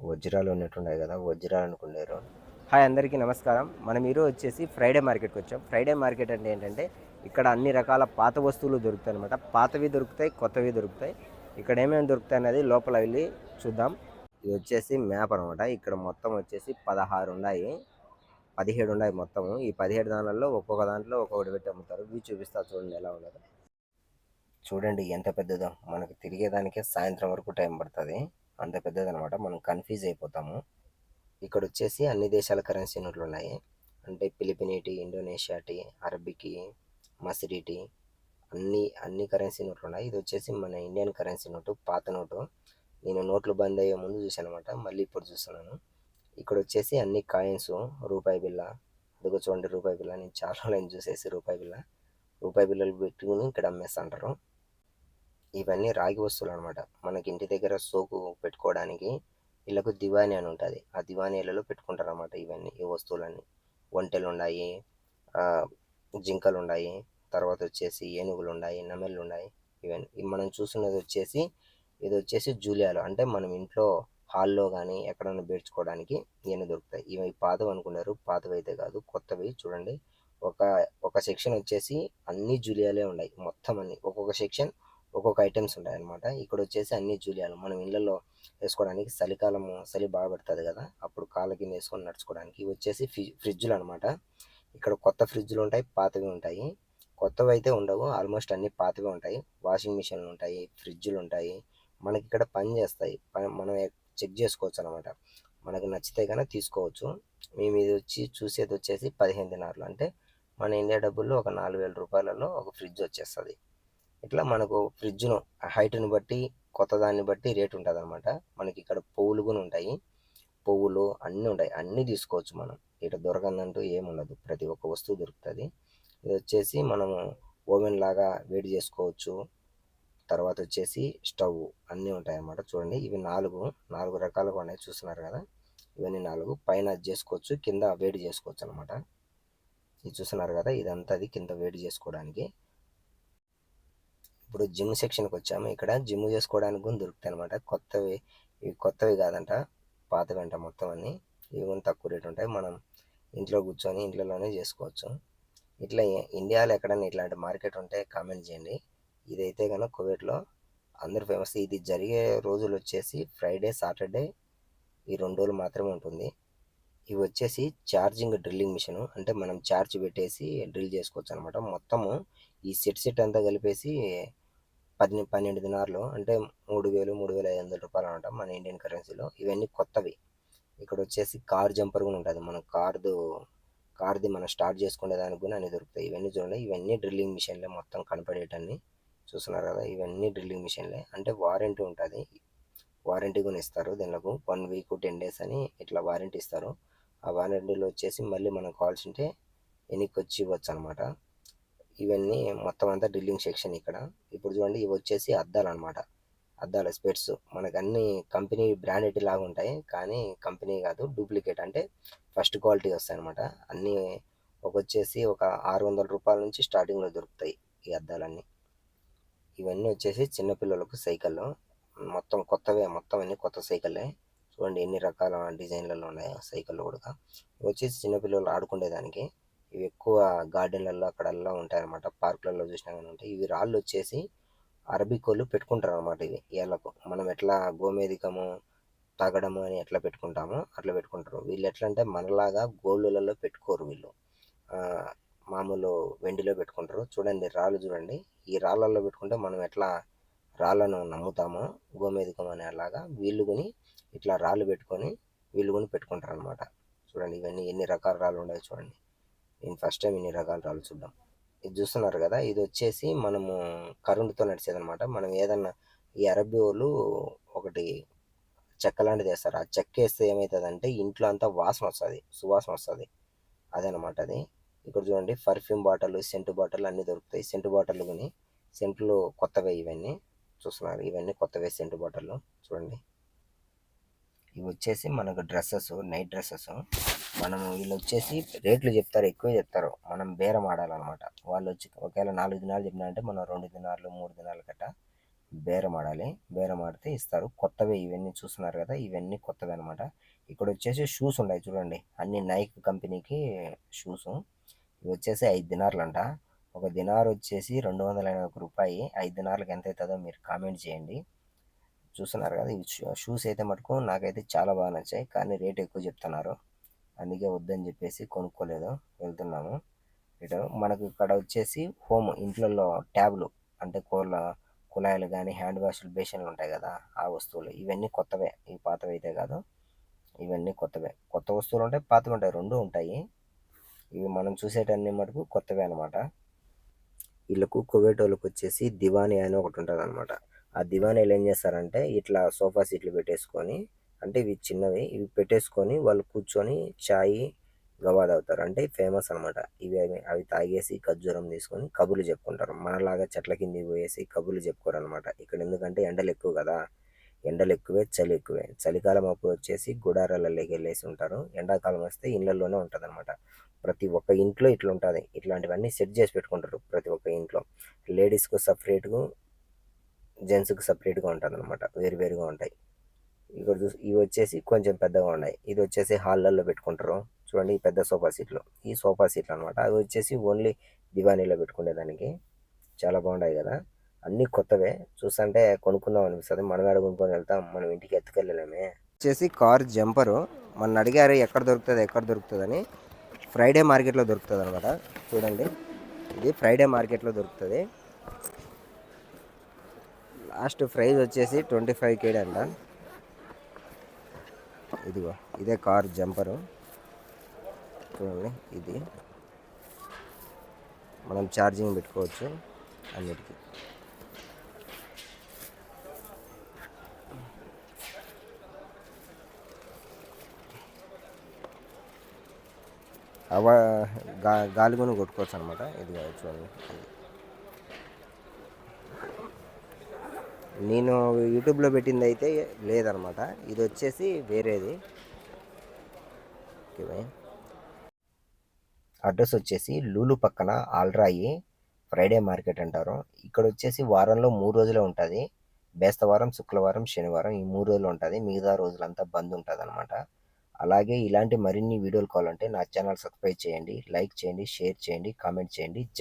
వజ్రాలు ఉన్నట్టున్నాయి కదా వజ్రాలు అనుకున్నారు. హాయ్ అందరికీ నమస్కారం. మనం ఈరోజు వచ్చేసి ఫ్రైడే మార్కెట్కి వచ్చాం. ఫ్రైడే మార్కెట్ అంటే ఏంటంటే ఇక్కడ అన్ని రకాల పాత వస్తువులు దొరుకుతాయి అనమాట పాతవి దొరుకుతాయి కొత్తవి దొరుకుతాయి. ఇక్కడ ఏమేమి దొరుకుతాయి అనేది లోపల వెళ్ళి చూద్దాం. ఇది వచ్చేసి మ్యాప్ అనమాట ఇక్కడ మొత్తం వచ్చేసి పదహారు ఉన్నాయి. పదిహేడు ఉన్నాయి మొత్తం ఈ పదిహేడు దానిలో ఒక్కొక్క దాంట్లో ఒక్కొక్కటి పెట్టి అమ్ముతారు. ఇవి చూపిస్తా చూడండి ఎలా ఉన్నదో. చూడండి ఎంత పెద్దదో. మనకు తిరిగేదానికే సాయంత్రం వరకు టైం పడుతుంది. అంత పెద్దదనమాట. మనం కన్ఫ్యూజ్ అయిపోతాము. ఇక్కడ వచ్చేసి అన్ని దేశాల కరెన్సీ నోట్లు ఉన్నాయి అంటే ఫిలిపినీటి ఇండోనేషియాటి అరబికి మసిడిటి అన్ని అన్ని కరెన్సీ నోట్లు ఉన్నాయి ఇది వచ్చేసి మన ఇండియన్ కరెన్సీ నోటు పాత నోటు. నేను నోట్లు బంద్ అయ్యే ముందు చూశాను అనమాట మళ్ళీ ఇప్పుడు చూస్తున్నాను. ఇక్కడ వచ్చేసి అన్ని కాయిన్స్ రూపాయి బిల్ల. అదిగో చూడండి రూపాయి బిల్ల. నేను చాలా లైన్ చూసేసి రూపాయి బిల్ల. రూపాయి బిల్లలు పెట్టుకుని ఇక్కడ అమ్మేస్తుంటారు ఇవన్నీ రాగి వస్తువులు అనమాట మనకి ఇంటి దగ్గర సోకు పెట్టుకోవడానికి వీళ్ళకు దివాని అని ఉంటుంది. ఆ దివానీలలో పెట్టుకుంటారు అనమాట ఇవన్నీ ఈ వస్తువులన్నీ. ఒంటెలు ఉన్నాయి జింకలు ఉన్నాయి తర్వాత వచ్చేసి ఏనుగులు ఉన్నాయి నమెళ్ళు ఉన్నాయి ఇవన్నీ మనం చూస్తున్నది వచ్చేసి ఇది వచ్చేసి జూలియాలు. అంటే మనం ఇంట్లో హాల్లో కానీ ఎక్కడైనా పేర్చుకోవడానికి ఇవన్నీ దొరుకుతాయి. ఇవి పాతవి అనుకున్నారు పాతవి అయితే కాదు కొత్తవి. చూడండి. ఒక ఒక సెక్షన్ వచ్చేసి అన్ని జూలియాలే ఉన్నాయి. మొత్తం అన్ని. ఒక్కొక్క సెక్షన్ ఒక్కొక్క ఐటమ్స్ ఉంటాయి అనమాట ఇక్కడ వచ్చేసి అన్ని జూలియాలు మనం ఇళ్ళల్లో వేసుకోవడానికి చలికాలం చలి బాగా పెడుతుంది కదా అప్పుడు కాళ్ళ కింద వేసుకొని నడుచుకోవడానికి ఇవి వచ్చేసి ఫ్రి ఫ్రిడ్జ్లు అనమాట ఇక్కడ కొత్త ఫ్రిడ్జ్లు ఉంటాయి పాతవి ఉంటాయి. కొత్తవి అయితే ఉండవు ఆల్మోస్ట్ అన్ని పాతవి ఉంటాయి. వాషింగ్ మిషన్లు ఉంటాయి ఫ్రిడ్జ్లు ఉంటాయి మనకి ఇక్కడ పని చేస్తాయి. మనం చెక్ చేసుకోవచ్చు అనమాట మనకు నచ్చితే కనుక తీసుకోవచ్చు. మేము ఇది వచ్చి చూసేది వచ్చేసి పదిహేను దినారులు. అంటే మన ఇండియా డబ్బుల్లో ఒక నాలుగు వేల రూపాయలలో ఒక ఫ్రిడ్జ్ వచ్చేస్తుంది. ఇట్లా మనకు ఫ్రిడ్జ్ను హైట్ని బట్టి కొత్త దాన్ని బట్టి రేట్ ఉంటుంది అనమాట మనకి ఇక్కడ పువ్వులు కూడా ఉంటాయి. పువ్వులు అన్నీ ఉంటాయి. అన్నీ తీసుకోవచ్చు మనం. ఇక్కడ దొరకందంటూ ఏముండదు ప్రతి ఒక్క వస్తువు దొరుకుతుంది. ఇది వచ్చేసి మనము ఓవెన్ లాగా వేడి చేసుకోవచ్చు. తర్వాత వచ్చేసి స్టవ్ అన్నీ ఉంటాయి అన్నమాట చూడండి. ఇవి నాలుగు నాలుగు రకాలుగా ఉన్నాయి. చూస్తున్నారు కదా? ఇవన్నీ నాలుగు. పైన అది చేసుకోవచ్చు. కింద వేడి చేసుకోవచ్చు అనమాట ఇది చూస్తున్నారు కదా? ఇదంతా అది కింద వేడి చేసుకోవడానికి. ఇప్పుడు జిమ్ సెక్షన్కి వచ్చాము. ఇక్కడ జిమ్ చేసుకోవడానికి కూడా దొరుకుతాయి అనమాట కొత్తవి ఇవి కొత్తవి కాదంట. పాతవి అంట మొత్తం అన్ని. ఇవి కూడా తక్కువ రేట్ ఉంటాయి. మనం ఇంట్లో కూర్చొని ఇంట్లోనే చేసుకోవచ్చు. ఇట్లా ఇండియాలో ఎక్కడైనా ఇట్లాంటి మార్కెట్ ఉంటే కామెంట్ చేయండి. ఇదైతే కనుక కువైట్లో అందరు ఫేమస్. ఇది జరిగే రోజులు వచ్చేసి ఫ్రైడే సాటర్డే ఈ రెండు రోజులు మాత్రమే ఉంటుంది. ఇవి వచ్చేసి ఛార్జింగ్ డ్రిల్లింగ్ మిషన్. అంటే మనం ఛార్జ్ పెట్టేసి డ్రిల్ చేసుకోవచ్చు అనమాట మొత్తము ఈ సెట్ సెట్ అంతా కలిపేసి పది పన్నెండు దినార్లు అంటే మూడు వేలు మూడు వేల ఐదు వందల రూపాయలు అనమాట మన ఇండియన్ కరెన్సీలో ఇవన్నీ కొత్తవి. ఇక్కడ వచ్చేసి కార్ జంపర్ కూడా ఉంటుంది. మన కార్దు కార్ది మనం స్టార్ట్ చేసుకునే దానికి కూడా అన్ని దొరుకుతాయి. ఇవన్నీ చూడండి. ఇవన్నీ డ్రిల్లింగ్ మిషన్లే మొత్తం కనపడేటన్ని చూస్తున్నారు కదా. ఇవన్నీ డ్రిల్లింగ్ మిషన్లే అంటే వారంటీ ఉంటుంది. వారంటీ కూడా ఇస్తారు. దీనికి వన్ వీక్ టెన్ డేస్ అని ఇట్లా వారంటీ ఇస్తారు. ఆ వారంటీలో వచ్చేసి మళ్ళీ మనం కావాల్సింటే వెనక్కి వచ్చి ఇవ్వచ్చు అనమాట. ఇవన్నీ మొత్తం అంతా డ్రిల్లింగ్ సెక్షన్ ఇక్కడ. ఇప్పుడు చూడండి ఇవి వచ్చేసి అద్దాలు అనమాట అద్దాల స్పెట్స్ మనకు అన్ని కంపెనీ బ్రాండెడ్ లాగా ఉంటాయి కానీ కంపెనీ కాదు డూప్లికేట్ అంటే ఫస్ట్ క్వాలిటీ వస్తాయి అనమాట అన్నీ ఒక వచ్చేసి ఒక ఆరు వందల రూపాయల నుంచి స్టార్టింగ్లో దొరుకుతాయి ఈ అద్దాలన్నీ. ఇవన్నీ వచ్చేసి చిన్నపిల్లలకు సైకిల్. మొత్తం కొత్తవే మొత్తం అన్ని కొత్త సైకిళ్ళే చూడండి ఎన్ని రకాల డిజైన్లలో ఉన్నాయి సైకిళ్ళు కూడా. వచ్చేసి చిన్నపిల్లలు ఆడుకునేదానికి ఇవి ఎక్కువ గార్డెన్లలో అక్కడల్లా ఉంటాయి అనమాట పార్కులలో చూసినా కానీ ఉంటాయి ఇవి రాళ్ళు వచ్చేసి అరబిక్ పెట్టుకుంటారు అనమాట ఇవి. ఏళ్ళకు మనం ఎట్లా గోమేధికము తాగడము అని ఎట్లా పెట్టుకుంటామో అట్లా పెట్టుకుంటారు. వీళ్ళు ఎట్లా అంటే మనలాగా గోల్డ్లలో పెట్టుకోరు వీళ్ళు. మామూలు వెండిలో పెట్టుకుంటారు. చూడండి రాళ్ళు చూడండి. ఈ రాళ్ళల్లో పెట్టుకుంటే మనం ఎట్లా రాళ్ళను నమ్ముతామో గోమేధికం అనే అలాగా వీళ్ళు కొని ఇట్లా రాళ్ళు పెట్టుకొని వీళ్ళు కొని పెట్టుకుంటారు అనమాట చూడండి ఇవన్నీ ఎన్ని రకాల రాళ్ళు ఉన్నాయో చూడండి. నేను ఫస్ట్ టైం ఇన్ని రకాల రాళ్ళు చూద్దాం ఇది చూస్తున్నారు కదా ఇది వచ్చేసి మనము కరెంటుతో నడిచేదనమాట మనం ఏదన్నా ఈ అరబ్బీ వాళ్ళు ఒకటి చెక్క లాంటిది వేస్తారు. ఆ చెక్క వేస్తే ఏమవుతుందంటే ఇంట్లో అంతా వాసన వస్తుంది సువాసన వస్తుంది. అదనమాట అది. ఇక్కడ చూడండి పర్ఫ్యూమ్ బాటిల్ సెంట్ బాటిల్ అన్నీ దొరుకుతాయి. సెంట్ బాటిల్ కొని సెంట్లు కొత్తవే ఇవన్నీ. చూస్తున్నారు ఇవన్నీ కొత్తవే సెంట్ బాటిల్ చూడండి. ఇవి వచ్చేసి మనకు డ్రెస్సెస్ నైట్ డ్రెస్సెస్. మనం వీళ్ళు వచ్చేసి రేట్లు చెప్తారు ఎక్కువ చెప్తారు. మనం బేరం ఆడాలన్నమాట. వాళ్ళు వచ్చి ఒకవేళ నాలుగు దినాలు చెప్పినారంటే మనం రెండు దినాలు మూడు దినాలు గట్ట బేరం ఆడాలి. బేరం ఆడితే ఇస్తారు. కొత్తవే ఇవన్నీ చూస్తున్నారు కదా ఇవన్నీ కొత్తవే అనమాట ఇక్కడ వచ్చేసి షూస్ ఉన్నాయి చూడండి. అన్ని నైక్ కంపెనీకి షూస్. ఇవి వచ్చేసి ఐదు దినార్లు అంట ఒక దినార్ వచ్చేసి రెండు వందల ఎనభై ఒక రూపాయి. ఐదు దినార్లకు ఎంత అవుతుందో మీరు కామెంట్ చేయండి. చూస్తున్నారు కదా ఇవి షూస్ అయితే మటుకు నాకైతే చాలా బాగా నచ్చాయి. కానీ రేట్ ఎక్కువ చెప్తున్నారు. అందుకే వద్దని చెప్పేసి కొనుక్కోలేదు. వెళ్తున్నాము. ఇటు మనకు ఇక్కడ వచ్చేసి హోమ్ ఇంట్లో ట్యాబ్లు అంటే కోళ్ళ కుళాయిలు కానీ హ్యాండ్ వాష్లు బేషన్లు ఉంటాయి కదా ఆ వస్తువులు. ఇవన్నీ కొత్తవే. ఈ పాతవి అయితే కాదు. ఇవన్నీ కొత్తవే. కొత్త వస్తువులు ఉంటాయి పాతవి ఉంటాయి. రెండు ఉంటాయి. ఇవి మనం చూసేటన్ని మటుకు కొత్తవే అనమాట వీళ్ళకు కువైట్ వాళ్ళకి వచ్చేసి దివానీ అని ఒకటి ఉంటుంది అనమాట ఆ దివానీలు ఏం చేస్తారంటే ఇట్లా సోఫా సీట్లు పెట్టేసుకొని అంటే ఇవి చిన్నవి ఇవి పెట్టేసుకొని వాళ్ళు కూర్చొని చాయ్ గవా తాగుతారు. అంటే ఫేమస్ అనమాట ఇవి అవి అవి తాగేసి ఖర్జూరం తీసుకొని కబుర్లు చెప్పుకుంటారు. మనలాగా చెట్ల కింద పోయేసి కబుర్లు చెప్పుకోరు అనమాట ఇక్కడ ఎందుకంటే ఎండలు ఎక్కువ కదా. ఎండలు ఎక్కువే చలి ఎక్కువే. చలికాలం అప్పుడు వచ్చేసి గుడారాలలోకి వెళ్ళేసి ఉంటారు. ఎండాకాలం వస్తే ఇళ్ళల్లోనే ఉంటుంది అనమాట ప్రతి ఒక్క ఇంట్లో ఇట్లా ఉంటుంది. ఇట్లాంటివన్నీ సెట్ చేసి పెట్టుకుంటారు ప్రతి ఒక్క ఇంట్లో. లేడీస్కు సపరేట్గా జెంట్స్కి సపరేట్గా ఉంటుంది అనమాట వేరువేరుగా ఉంటాయి. ఇక్కడ చూ ఇవి వచ్చేసి కొంచెం పెద్దగా ఉన్నాయి. ఇది వచ్చేసి హాల్లలో పెట్టుకుంటారు. చూడండి ఈ పెద్ద సోఫా సీట్లు. ఈ సోఫా సీట్లు అనమాట అవి వచ్చేసి ఓన్లీ దివానీలో పెట్టుకునేదానికి చాలా బాగున్నాయి కదా. అన్నీ కొత్తవే. చూస్తుంటే కొనుక్కుందాం అనిపిస్తుంది. మనం ఆడ కొనుక్కొని వెళ్తాం. మనం ఇంటికి ఎత్తుకెళ్ళలేమే. వచ్చేసి కార్ జంపరు. మన అడిగారు ఎక్కడ దొరుకుతుంది ఎక్కడ దొరుకుతుందని. ఫ్రైడే మార్కెట్లో దొరుకుతుంది అనమాట చూడండి. ఇది ఫ్రైడే మార్కెట్లో దొరుకుతుంది. లాస్ట్ ప్రైస్ వచ్చేసి ట్వంటీ ఫైవ్ కేడ్ అంట ఇదిగో ఇదే కార్ జంపరు. చూడండి ఇది. మనం ఛార్జింగ్ పెట్టుకోవచ్చు అన్నిటికీ. అవ గా గాలి కూడా కొట్టుకోవచ్చు అనమాట ఇది చూడండి. నేను యూట్యూబ్లో పెట్టింది అయితే లేదనమాట. ఇది వచ్చేసి వేరేది. Okay bye. అడ్రస్ వచ్చేసి లూలు పక్కన ఆల్రాయి ఫ్రైడే మార్కెట్ అంటారు. ఇక్కడ వచ్చేసి వారంలో మూడు రోజులే ఉంటుంది. బేస్తవారం శుక్రవారం శనివారం ఈ మూడు రోజులు ఉంటుంది. మిగతా రోజులంతా బంద్ ఉంటుంది అనమాట అలాగే ఇలాంటి మరిన్ని వీడియోలు కావాలంటే నా ఛానల్ సబ్స్క్రైబ్ చేయండి లైక్ చేయండి షేర్ చేయండి కామెంట్ చేయండి. జై